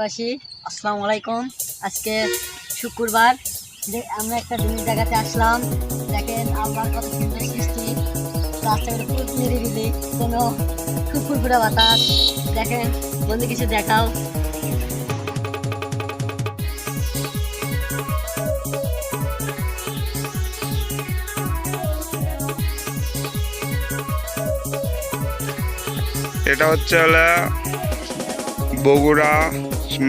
পাশি আসসালামু আলাইকুম। আজকে শুক্রবার। আমরা একটা জিনিস দেখাতে আসলাম। দেখেন আল্লাহ কত সুন্দর সৃষ্টি। রাস্তাঘাটে খুব নিরিবিলি কোনো খুব ফুরফুরা বাতাস। দেখেন, বন্ধু, কিছু দেখাও। এটা হচ্ছে হলো বগুড়া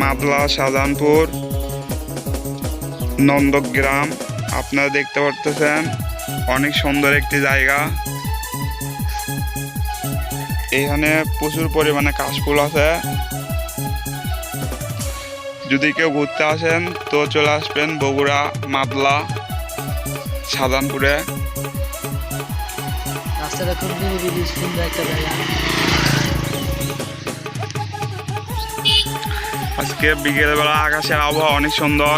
মাদলা শাহজাহানপুর, নন্দগ্রাম। আপনারা দেখতে পারতেছেন, অনেক সুন্দর একটি জায়গা। এখানে প্রচুর পরিমাণে কাশফুল আছে। যদি কেউ ঘুরতে আসেন, তো চলে আসবেন বগুড়া মাদলা শাহজাহানপুরে। রাস্তাটা খুব একটা জায়গা। আজকে বিকেলবেলা আকাশের আবহাওয়া অনেক সুন্দর।